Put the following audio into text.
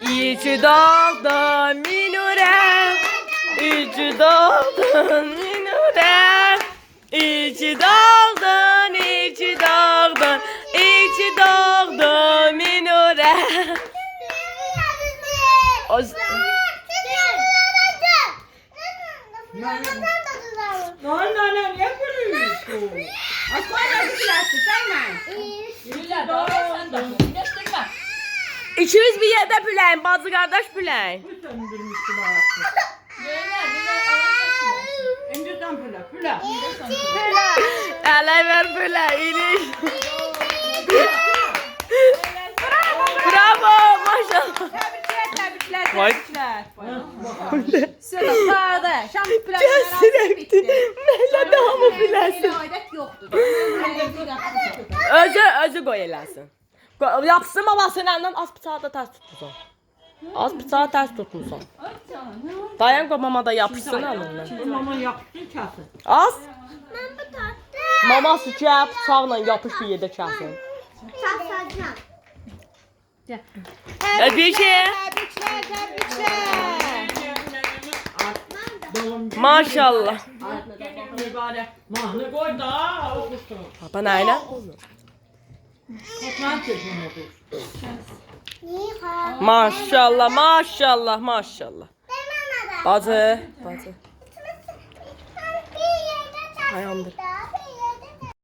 İçi dağda minure İçi dağda minure İçi dağdan, içi dağdan, içi dağda minure O- Lan lan lan niye gülüyorsun? Aslan nasıl bilersin sen mi? Güller doğru sen de. Birleştirme. İkimiz bir yerde büləyin, bacı qardaş büləyin. Bu söndürmüştü bayağı. Püle püle. Ələ ver bülə, iliş. Bravo, maşallah. Tebrikler tebrikler tebrikler. Sıra sağda. Şam Gəlsin evdi. Mənlə daha mı yoktu. Özü, özü eləsin. Yapsın babasının əlindən az bıçağı da tərs tutmusan. Az bıçağı tərs tutmusan. Dayan qoy mama da yapışsın əlindən. Mama yapsın çası. Az. Mama sıçra bıçaqla yapış bir yerdə kəsin. Bir şey. Tebrikler tebrikler. Maşallah. Mübarek. Mahnı koy da okusun. Baba nəylə? Maşallah, maşallah, maşallah. Bacı, bacı. Dayandır.